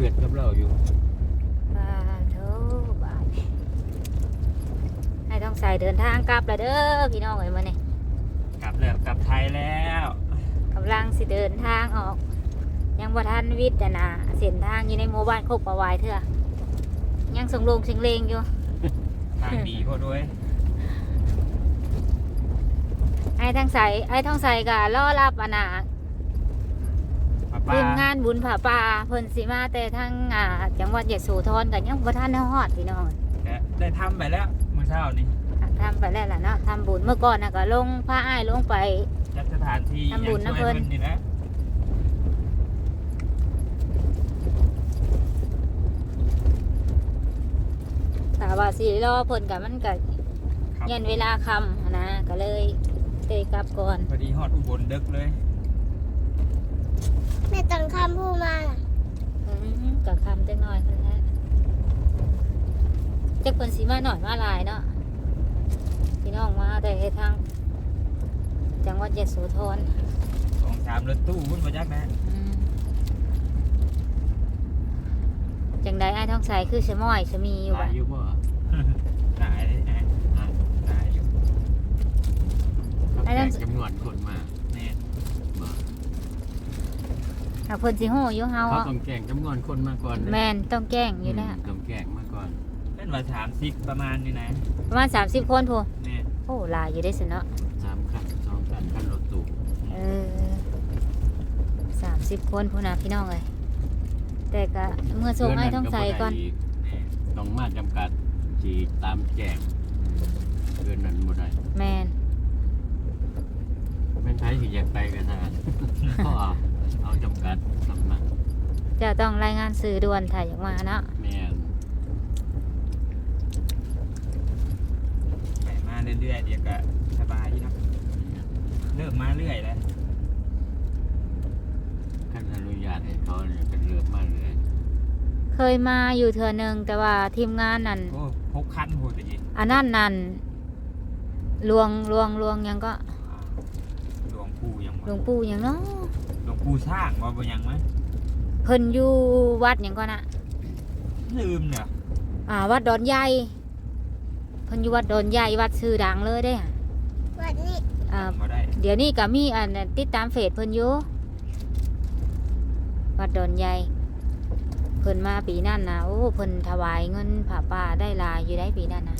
เวทกับเราอยู่ปาโถบาดนี่ให้ต้องใส่เดินทางกลับแล้วเด้อพี่น้องเอ้ยมื้อนี้กลับแล้วกลับไทยแล้วกำลังสิเดินทางออก ยังบ่ทันวิทย์อะนะเส้นทางอยู่ในหมู่บ้านโคกประวายเถอะยังส่งลงเสิงเลงอยู่ ทางดีพอด้วยไอ้ทั้งใสไอ้ท้องใสก็รอรับอะนะ ป้าป้าทีมงานบุญผาป่าเพิ่นสิมาแต่ทั้งอ่าจังหวัดยะโสธรกันยังบ่ทันได้ฮอดพี่น้องก็ได้ทำไปแล้วเมื่อเช้านี้ทำไปแล้วล่ะเนาะทำบุญเมื่อก่อนน่ะก็ลงพาอ้ายลงไป จัดสถานที่ทำบุญนะยังช่วยเพิ่นนี่นะถ้าว่าสิรอเพิ่นก็มันก็ครับยันเวลาค่ำหั้นนะก็เลยเตยกลับก่อนพอดีฮอดอุบลดึกเลย แม่ตังคำพูดมาน่ะอืมก็ค่ำจักหน่อยเพิ่นแหละจักเพิ่นสิมาหน่อยมาหลายเนาะพี่น้องมาแต่ทาง จังหวัดยะโสธรสองสามรถตู้วุ่นมาจักนะอืมจังใดไอ้ายท้องใสคือสมอยสมีอยู่หลาบ่ะ ยอยู่บ่ หลายเลยนะอะหลายอยู่เขาแข่งจำนวนคนมา เนี่ย บ่ ถ้าเพิ่นสิฮู้อยู่เฮาเขาอะต้องแข่งจำนวนคนมาก่อนแม่นต้องแจ้งอยู่แล้วมต้องแข่งมาก่อนเป็นว่าสามสิบประมาณนี่นะประมาณ30 คนพู้เนี่ยโอ้หลายอยู่ได้สิเนาะสามคันสองคันคันรถตู้เออ30 คนพู้นะพี่น้องเอ้ยแต่ก็เมื่อส่งไอ้ายท้องใสก่อนเนี่ยต้องมาจำกัดสีตามแจ้งเกินนั้นบ่ได้แม่นเป็นไทยที่อยากไปกันทานก็เอา เอาจำกัดสำนักเจะต้องรายงานสื่อด่วนถ่ายออกมาเนาะแม่นไปมาเรื่อยๆเดี๋ยวก็สบายอยู่เนาะเริ่มมาเรื่อยแล้วขั้นอนุญาตให้เขาเนี่ยเป็นเรือมากเลยเคยมาอยู่เทื่อหนึงแต่ว่าทีมงานนั่นโอ้หกคันโหดเลยอันนั้นนั่นลวงลวงลวงหยังก็หลวงปู่ยังหลวงปู่หยังเนาะหลวง ปู่สร้างว่าบ่ยังมั้ยเพิ่นอยู่วัดหยังก็น่ะลืมเนี่ยอ่า วัดดอนใหญ่เพิ่นอยู่วัดดอนใหญ่วัดชื่อดังเลยเด้อะวันนี้อ่ามาได้เดี๋ยวนี้ก็มีอันนั้นติดตามเฟซเพิ่นอยู่วัดดอนใหญ่เพิ่นมาปีนั้นนะโอ้เพิ่นถวายเงินผ่าป่าได้หลายอยู่ได้ปีนั้นนะ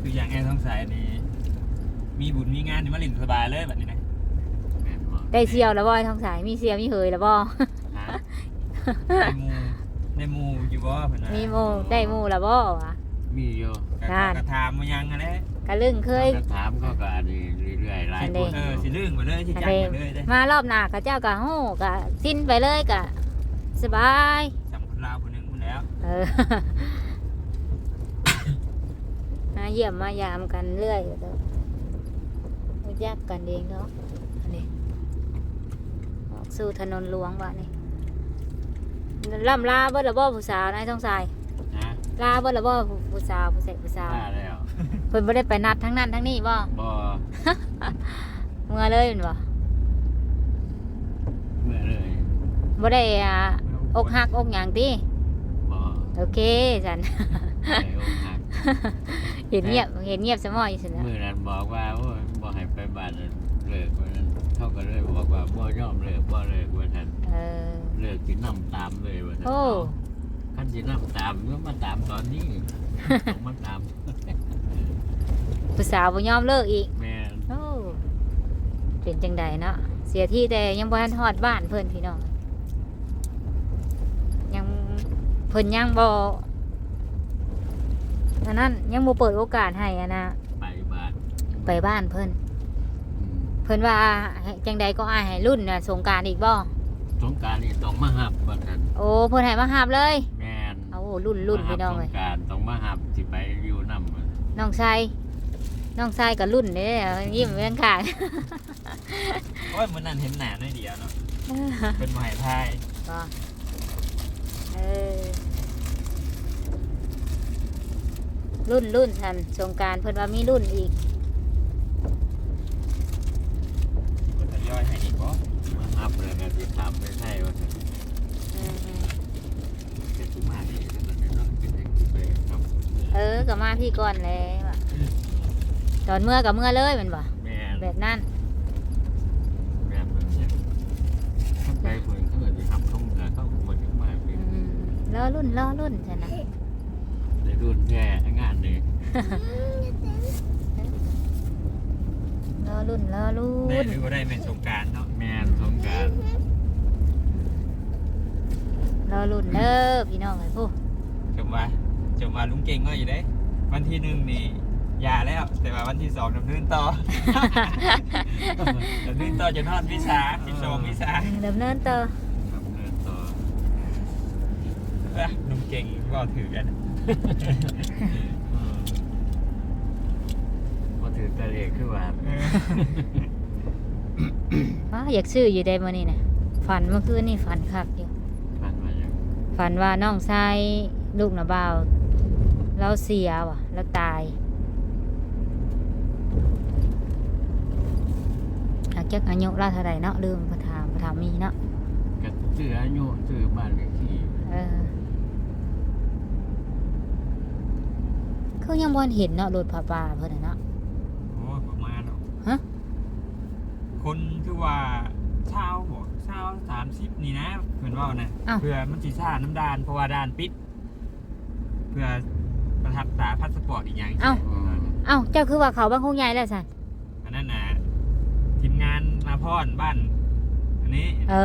คืออย่างแอนท้องสายนี่มีบุญมีงานนี่มาหลินสบายเลยแบบนี้นะแม่นบ่ ได้เสียวแล้วบ่ไอ้ทองสายมีเสียวมีเหยแล้วบ่ฮะได้หมูได้หมูอยู่บ่เพิ่นว่ามีโมได้โมแล้วบ่วะ มีอยู่ก็นั่น ก็ถามมายังอะนะกะลึงเคยถ้าถามเขาก็อันนี้เรื่อยๆหลายอันคนี้นเออสิเรื่องไปเลยสิจังไปเลยเด้มารอบหน้ากะเจ้ากะโหกะสิ้นไปเลยกะสบายจำคนลาวคนหนึงพุ่นแล้วเออ มาเยี่ยมมายามกันเรื่อยอยู่เด้อรู้จักกันเองเนาะอันนี้ออก สู่ถนนหลวงวะนี่ล่ำลาเบิดละบ่ผู้สาวนายทองสายนะลาเบิดละบ่ผู้ผู้สาวผู้เสกผู้สาวว่าแล้วเพิ่นบ่ได้ไปนัดทั้งนั้นทั้งนี้บ่บ่เมื่อเลยแม่นบ่เมื่อเลยบ่ได้อ่าอกหักอกหยังติบ่โอเคสันได้อกหักเห็นเงียบเห็นเงียบสมอยสินะเมื่อนั้นบอกว่าโอ้ยบ่ให้ไปบ้านนั้น เลิกว่านั้นเขาก็เลยบอกว่าบ่ยอมเลิกบ่เลิกว่าท่านเออ เลิกสินํตามเลยว่าท่านโอ้คันสินํตามก็มาตามตอนนี้ต้องมาตามผู้สาวบ่ยอมเลิกอีก แม่นโอ้เป็นจังใดเนาะเสียที่แต่ยังบ่ทันฮอดบ้านเพิ่นพี่น้องยังเพิ่นยังบ่อันนั้นยังบ่เปิดโอกาสให้อะนะไปบ้านไปบ้านเพิ่นอืมเพิ่นว่าให้จังใดก็อายให้รุ่นน่ะสงกรารอีกบ่สงกรารนี่ต้องมาหับว่าท่านโอ้เพิ่นให้มาหาบเลยแม่นเอารุ่นรุ่นมาหัพี่บน้องสเลงยกรารต้องมาหับสิไปอยู่นำน้องชายน้องชายกับรุ่นเด้อยิ้มเรื่องข้างโอ้ยมื้อนั้นเห็นหน้าน้อยเดียวเนาะเป็นบ่ให้ทายก็เออรุ่นรุ่นทันสงกรารเพิ่นว่ามีรุ่นอีก ย่อยให้อีกบ่มาอัพเลยนะติดตามไม่ใช่ว่าจะถูมากเลยนั่นเป็นเอป็นเองไปครัเออกับมาพี่ก่อนเลยว่ะตอนเมื่อกับเมื่อเลยเป็นบ่แแบบนั้น แบบแบบเนี้ยาไปเพื่อนเขาเลยไปทำทุ่งนาเข้าควรจะมาเป็นล่อรุ่นล่อรุ่นใช่นะในรุ่นแก่งานเลย รอรุ่นรอรุ่ได้นหรือว่าได้แม่นสงกรารเนาะแม่นสงกรารรอรุ่นเด้อพี่น้องเลยผู้จมว่าจมว่าลุงเก่งก็อยู่ได้ วันที่หนึ่งนี่หยาแล้ว แต่ว่าวันที่สองดำเนินต่อ ดำเนินต่อจนทอดวิสาสิบสองวิสาดำเนินต่อดำเนินต่อเอ้ยลุงเก่งก็ถือกันอืมมา ถือตะเลขคือว่าว้าอยากซื้ออยู่ได้มื้อนี้นะฝันเมื่อคืนนี่ฝันคักอยู่ ผ่านมาอย่างฝันว่าน้องชายลูกนะบ่าวเราเสียว่ะแล้วตายหากจักอายุเราเท่าไหร่เนาะลืมประถามประถามมีเนาะก็ซื้ออายุซื้อบ้านเลขที่เออคือยังบ่เห็นเนาะรถผ้าป่าเพิ่นน่ะเนาะ โอ้ยประมาณเนาะ ฮะ คนคือว่าเช้าบอกเช้าสามสิบนี่นะเพื่อนว่านะเพื่อมันจีซ่าน้ำดานเพราะว่าดานปิด เพื่อประทับตาพาสปอร์ตอีกอย่างเอ้าอืมเอ้าเจ้าคือว่าเขาบางคงใหญ่แล้วสันอันนั้นนะทีมงานมาพอนบ้าน อันนี้เอ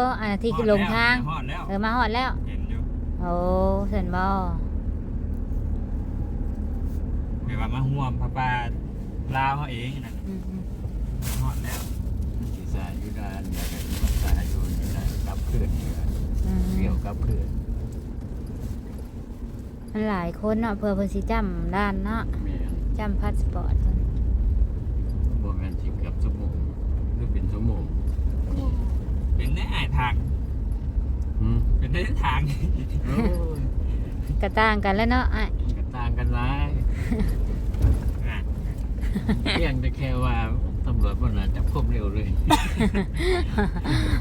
ออันนั้นที่ลงทางฮอดแล้วเออมาฮอดแล้ว เห็นอยู่โอ้เห็นบ่แบบว่ามาห่วมพระปาลาวเขาเองนั่นอืมอืมฮอดแล้ว ศีรษะอยู่ด้านอย่างนี้มันสายอยู่นี่นะกลับคืนนี่นะอืมเกี่ยวกลับคืนมันหลายคนเนาะเพื่อเพิ่นสิจำด้านเนาะแม่นจำพาสปอร์ตเพิ่นบ่แม่นสิเกือบชั่วโมงหรือเป็นชั่วโมงเป็นได้อ่ายทางหืมเป็นได้ทาง โอ้ยกระต่างกันแล้วเนาะอะมันก็ต่างกันหลาย อะ เพียงแต่แค่ว่าตำรวจมันน่ะจับควบเร็วเลย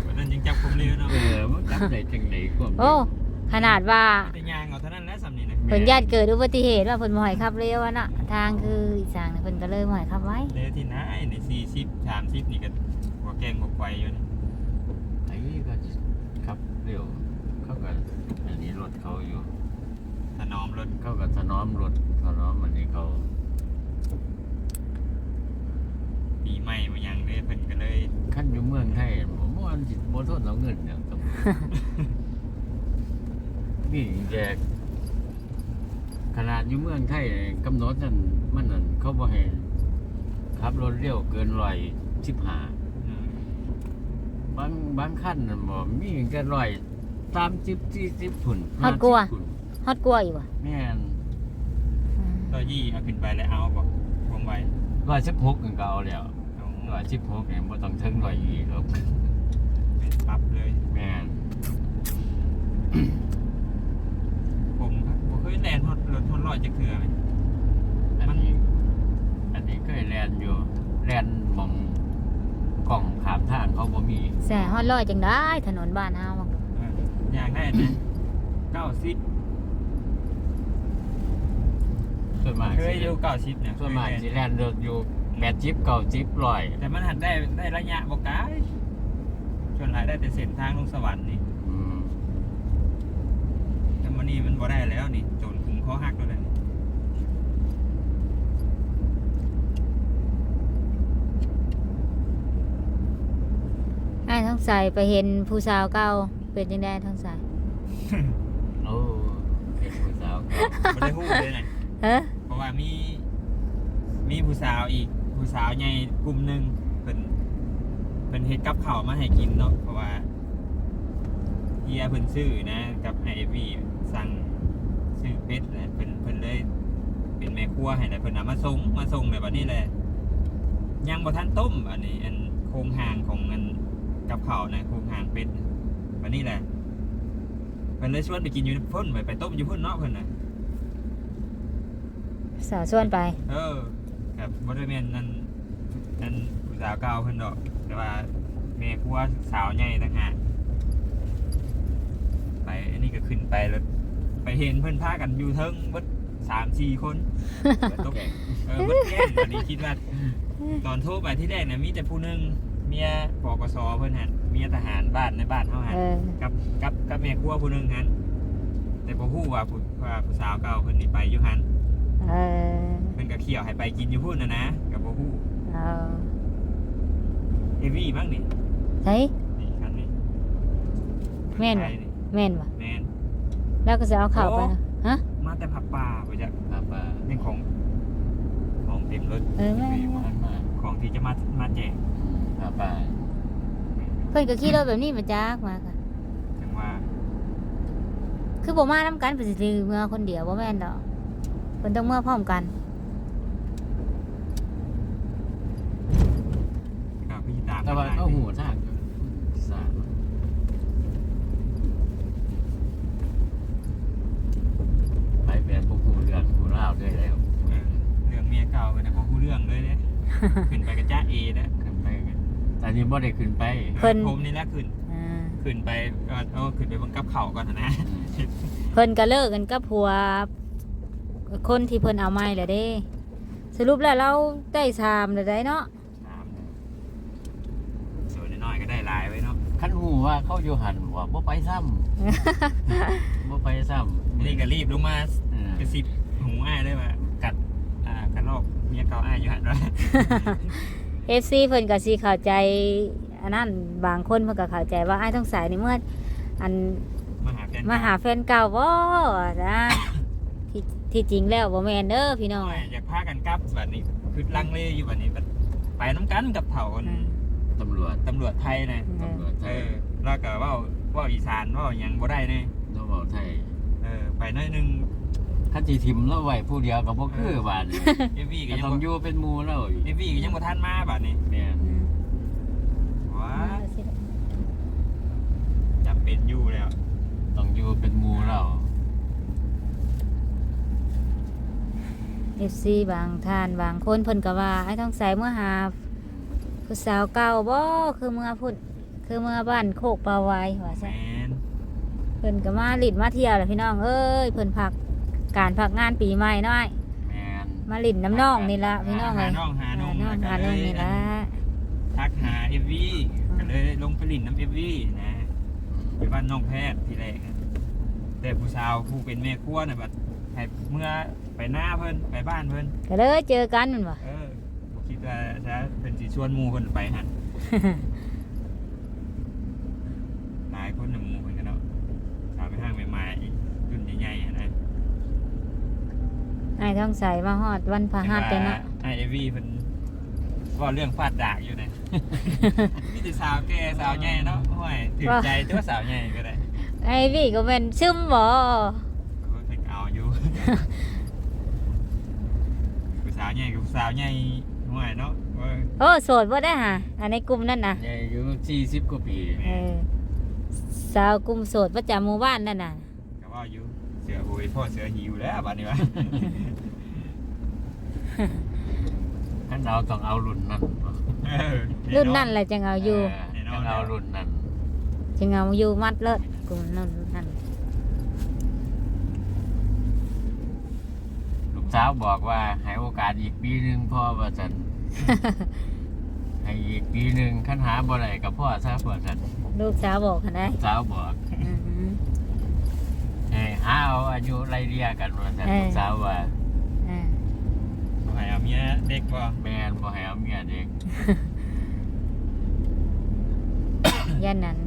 วันนั้นยังจับผมเร็วเนาะเออมันจับได้จังไหนควบเร็วโอ้ ขนาดว่าแต่ยางเอาเท่านั้นแหละสำนีนะเพิ่นญาติเกิดอุบัติเหตุว่าเพิ่นบ่ให้ขับเร็วอะเนาะทางคืออีสานน่ะเพิ่นก็เลยบ่ให้ขับไว้เร็วที่ไหนในสี่สิบสามสิบนี่ก็หัวแกงหัวไฟอยู่นี่ไอ้ก็ขับเร็วเขาก็อันนี้รถเขาอยู่ถนอมรถเขาก็ถนอมรถถนอมมันนี่เขาปีให ม่มายังเลยเพิ่นก็เลยขั้นอยู่เมืองไทยผมว่ามันสิบ่ทนเอาเงินอย่างตำรวจนี่แจกขนาดอยู่เมืองไทยกำหนดนั่นมันนั่นเขาบ่ให้ขับรถเร็วเกินร้อยสิบห้าอืมบางบางขั้นน่ะบ่มีแค่ร้อยสามสิบสี่สิบพุ่นฮอดกลัว50พุ่นฮอดกลัวอยู่ว่ะแม่นอืมร้อยยี่เอาขึ้นไปแล้วเอาบอกวงไว้ร้อยสิบหกก็เอาแล้วเอา ร้อยสิบหกเนี่ยบ่ต้องถึงร้อยยี่หรอกเป็นปรับเลยแม่นผมครับผมเคยแลนฮอดรถฮอดร้อยจะคือไหมอันนี้ อันนี้ก็แลนอยู่แลนหมองกล่องขามทางเขาบ่มีแสฮอดร้อยจังได้ถนนบ้านเฮาบังเอออยากได้นะเก้าสิบส่วนมากเคยสิอยู่เก้าสิบเนี่ยส่วนมากเคยสิแล่นแลนเดืออยู่ แปดจิบเก้าจิบร้อย แต่มันหันได้ได้ระยะบอกไกลส่วนหลายได้แต่เส้นทางลงสวรรค์นี่อืมแต่มันนี่มันบ่ได้แล้วนี่โจนคุมเขาหักแล้วเลยอ้ายท้องใสไปเห็นผู้สาวเก่าเป็นจังได๋ท้องใสโอ้เด็กผู้สาวก็ไม่ได้พูดเลยนะเฮ้อเพราะว่ามี มีผู้สาวอีก ผู้สาวใหญ่กลุ่มหนึ่งเป็นเป็นเฮ็ดกับข้าวมาให้กินเนาะเพราะว่าเฮียเพิ่นซื้อนะ กับไอวีสั่งซื้อเป็ดนะเพิ่นเพิ่นเลย เป็นแม่ครัวให้นะเพิ่นเอามาส่งมาส่งในวันนี้เลยยังบ่ทันต้มอันนี้ อันโครงหางของอันกับข้าวนะโครงหางเป็ดวันนี้แหละเพิ่นเลยชวนไปกินอยู่พุ่นไปไปต้มอยู่พุ่นเนาะเพิ่นน่ะสาวชวนไป เออ กับบริเวณนั้นนั้นผู้สาวเก่าเพิ่นดอก แต่ว่าแม่ครัวสาวใหญ่ต่างหากไปอันนี้ก็ขึ้นไปแล้วไปเห็นเพิ่นพากันอยู่เทิงเบิดสามสี่คนตกแก่งเออเบิดแก่งวันนี้คิดว่า ตอนโทรไปที่แรกนะมีแต่ผู้หนึงเมียปกสเพิ่นหันเมียทหารบ้านในบ้านเฮาหันเออกับกับกับแม่ครัวผู้หนึงหันแต่บ่ฮู้ว่าผู้ว่าผู้สาวเก่าเพิ่นนี่ไปอยู่หัน เออเพิ่นก็เขี่ยวให้ไปกินอยู่พุ่นน่ะนะกับบ่ฮู้เอาเอวี่บ้างนี่เฮ้ยนี่คันนี้แม่นไทบ่ยนี่แม่นบ่แม่น แล้วก็จะเอาข่าวไปนะฮะ มาแต่ผับป่าไปจากครับว่าเรื่องของ ของเต็มรถเออแม่นมีบ่มันมาของที่จะมามาแจกครับว่าเพิ่นก็ขี่รถแบบนี้มาจากมาค่ะถึงว่าคือบ่มานํกันเพิ่นสิถือเมื่อคนเดียวบ่แม่นดอก เพิ่นต้องเมื่อพร้อมกันก็พี่ตามแต่ว่ากันก็ได้หูทางสามไปแบบพวกผู้เรือนผู้เล่าวด้วยแล้วเออเรื่องเมียเก่าเป็นของผู้เรื่องเลยเนี่ยขึ้นไปกับจ้าเอนะขึ้นไปกันแต่นี่บ่ได้ขึ้นไปเพิ่นผมนี่แหละขึ้นอ่าขึ้นไปก็เอาขึ้นไปบังกับเข่าก่อนนะ เพิ่นก็เลิกกันกับผัว คนที่เพิ่นเอาไม้แหละเด้ สรุปแล้วเราได้สามแล้วได้เนาะตามนะส่วนน้อยๆก็ได้หลายไว้เนาะคันหูว่าเขาอยู่หันว่าบ่ไปซ้ำบ่ไปซ้ำนี่ก็รีบลงมาเออกระซิบหูอ้ายเลยว่ากัดอ่ากระรอกเมียเก่าอ้ายอยู่หันด้วย FC เพิ่นก็สิเข้าใจอันนั้นบางคนเพิ่นก็เข้าใจว่าอ้ายต้องสายนี่เมื่ออันมาหาแฟนมาหาแฟนเก่าบ่นะ ที่ที่จริงแล้วบ่แม่นเด้อพี่น้องน้อยอยากพากันกลับแบบนี้คือลังเลอยู่แบบนี้แบบไปน้ำกันกับเถ่าคนอืม ตำรวจตำรวจไทยนะตำรวจไทเอยอแล้วก็เว่าเว่าอีสานเว่าหยังบ่ได้เนี่ยต้องบอกไทยเออไปหน้อยหนึงคันสิทิมแล้วไว้ผู้เดียวก็บ่คือบ้านนี่เอวี่ก็ก็ยังต้องบ่อยู่เป็นหมู่แล้วอีกเอวี่ก็ยังบ่ทันมาบัดนี้แม่นอืมว้าจำเป็นอยู่แล้วต้องอยู่เป็นหมู่แล้ว เอฟซีบางท่านบางคนเพิ่นก็ว่าไอ้ต้องใส่เมื่อหาผู้สาวเก่าบ่คือเมื่อพุ่นคือเมื่อบ้านโคกปลาวายว่าแมซะนเพิ่นก็มาลิดมาเที่ยวแหละพี่น้องเอ้ยเพิ่นพักการพักงานปีใหม่น้อยแม่นมาลิดน้ำน้องนี่ละพี่น้องหาเอ้ยน้องหาน้องน้องแล้วหาก็น้องเลยนี่ละทักหาเอวี่ก็เลยลงไปลินน้ำเอวี่นะไปบ้านน้องแพทย์ทีแรกอะแต่ผู้สาวผู้เป็นแม่ครัวน่ะบัด ให้เมื่อไปหน้าเพิ่นไปบ้านเพิ่นก็เลยเจอกันแมันบ่ เออบ่คิดว่าจะเป็นสีชวนหมูคนไปหันหลายคนหนึ่งหมูคนกันเนาะสาวไปห้างใหม่ๆรุ่นใหญ่ๆอะนะไอ้ต้องใส่มาฮอดวันพฤหัสเด้อเนาะ ไอเอวีเป็นว่าเรื่องฟาดดากอยู่นะ มีแต่สาวแก่สาวใหญ่เนาะโอ้ยถึงใจตัวสาวใหญ่ก็ได้ ไอ้พี่ก็เป็นซึมบ่ ก็เป็นเอาอยู่ ผู้สาวใหญ่กับผู้สาวใหญ่ห่วยเนาะเว้ยโอ้โสดบ่ได้หะอันในกลุ่มนั่นน่ะใหญ่อายู่40กว่าปีเออสาวกลุ่มโสดประจำหมู่บ้านนั่นน่ะก็ว่าอยู่เสือโอ้ยพ่อเสือหิวแล้วบัดนี้วะคันเอาต้องเอารุ่นนั้นเออรุ่นนั่นแหละจังเอาอยู่เต้องเอารุ่นนั้นจังเอาอยู่มัดเลิศกลุ่มนั่นนั่น ลูก สาวบอกว่าให้โอกาสอีกปีหนึงพ่อว่าซั่นให้อีกปีหนึงคันหาบ่ได้กับพ่อซะว่าซั่นลูกสาวบอกหั้นได้ลูกสาวบอกอือหือให้หาเอาอายุไล่เลี่ยกันว่าซั่นเออลูกสาวว่าอ่าบ่ให้เอาเมียเด็กบ่แม่นบ่ให้เอาเมียเด็กยันนั้น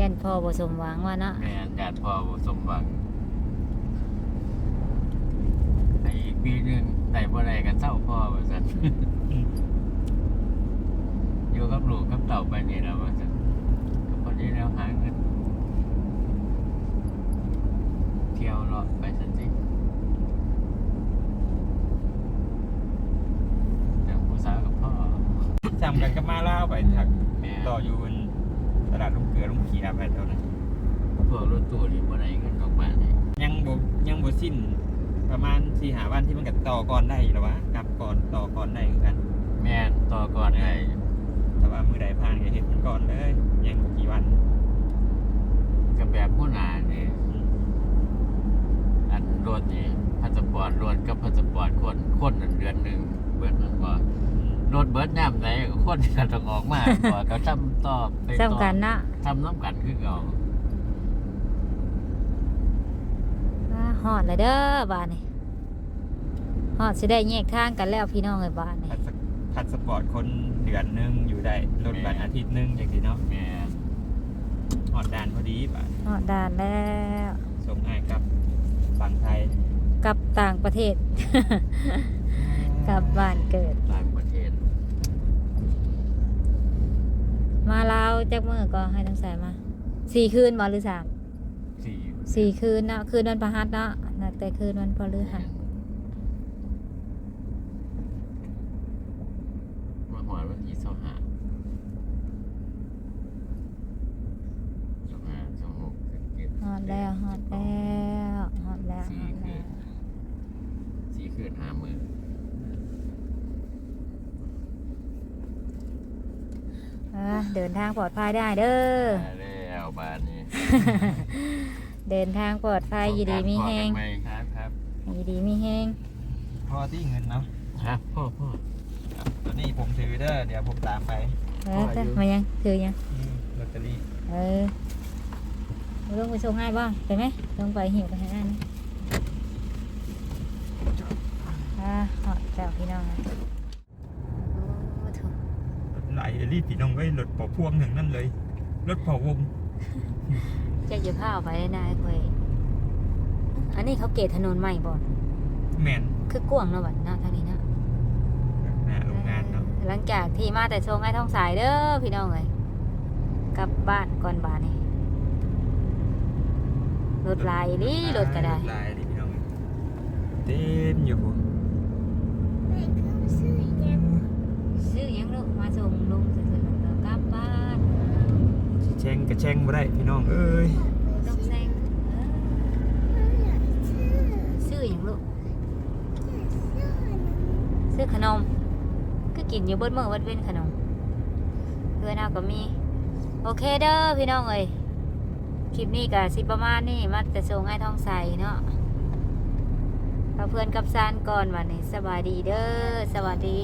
ยันพ่อบ่สมหวังว่าเนาะแม่นญาติพ่อบ่สมหวังให้อีก ปีหนึงได้บ่ได้กันเศร้าพ่อว่าซั่นอยู่กับลูกกับเต่าไปนี่แล้วว่าซั่นก็พอดีแล้วหาเงินเที่ยวเลาะไปซั่นสิแต่ผู้สาวกับพ่อจำกันก็มาเล่าวไปถักแม่ต่ออยู่บนตลาดลุงเกลือลุงเขียไปเท่านั้น พวกรถตู้นี่บ่ได้เงินออกมานี่ยังบ่ยังบ่สิ้น ประมาณสี่หาวันที่มันก็ต่อก่อนได้อยู่แล้ววะกลับก่อนต่อก่อนได้คือกัน แม่นต่อก่อนได้แต่ว่ามือใดผ่านก็เฮ็ดมันก่อนเลยยังบ่กี่วันกับแบบผู้หนานี่อืมอันรถถนี่พาสปอร์ตรถกับพาสปอร์ตคนคนนั่นเดือนหนึ่งเบิดมันบ่รถเบิดย่ำไหนคนก็ต้องออกมาบ่ก็ทำต่อไปต่อสำคัญเนาะทำน้ำกันคือเก่า อ่า ฮอดเลยเด้อบ้านนี่ฮอดสิได้แยกทางกันแล้วพี่น้องเอ้ยบ้านนี่ พัสพัสปอร์ตคนเดือนหนึงอยู่ได้รถบัตรอาทิตย์หนึงอย่างที่เนาะแม่นหอดด่านพอดีป่ะฮอดด่านแล้วส่งอ้ายกับฝั่งไทยกลับต่างประเทศ กลับบ้านเกิด ต่างประเทศมาลาวจักมื้อก็ให้ทั้งสายมาสี่คืนบ่หรือสาม สี่สี่คืนเนาะคืนวันพฤหัสเนาะนัดแต่คืนวันพฤหัสมาหอดวันที่สองห้าสองห้าสองหกสิบเจ็ดฮอดแล้วฮอดแล้วฮอดแล้วสี่ฮอดคืแล้วนสี่คืนห้าหมื่นอะเดินทางปลอดภัยได้เด้อได้แล้วบ้านนี้ เดินทางปลอดภัยอยู่ดีมีแฮงพอกันไหมครับครับอยู่ดีมีแฮงพอที่เงินเนาะครับพ่อพ่อตอนนี้ผมถือเด้อเดี๋ยวผมตามไปเออจ้ะมายังถือยังนี่ลอตเตอรี่เออลงไปส่งให้บ้างไปไหมลงไปหิวกันให้ได้นะอ่าหอดแล้วพี่น้องนะโอ้โถไหลรีบพี่น้องไว้รถปอพ่วงหนึ่งนั่นเลยรถปอวง จะอยู่ข้าวไปได้คุยอันนี้เขาเกตถนนใหม่บ่อนแมนคือกว้างเนาะบัดหน้าทางนี้เนาะหน้าโรงงานเนาะหลังจากที่มาแต่ทรงไอ้ท้องสายเด้อพี่น้องเลยกลับบ้านก่อนบ้านนี่รถลายนี่รถก็ได้รถลายดิพี่น้องเต็มอยู่ผม แม่คือซื้อยัง ซื้อหยังลูกมาส่งลุงซื้อๆแล้วกลับบ้าน แช่งก ระแช่งบ่ได้พี่น้องเอ้ยต้องแซงเออซื้อซื้อหยังลูกซื้อซื้อขนมก็กินอยู่เบิดมื้อเบิดเว้นขนมเพื่อนเอาก็มี โอเคเด้อพี่น้องเอ้ยคลิปนี้ก็สิประมาณนี้มาแต่ส่งไอ้ทองใสเนาะเอาเพื่อนกับซานก่อนวันนี้สบายดีเด้อสวัสดี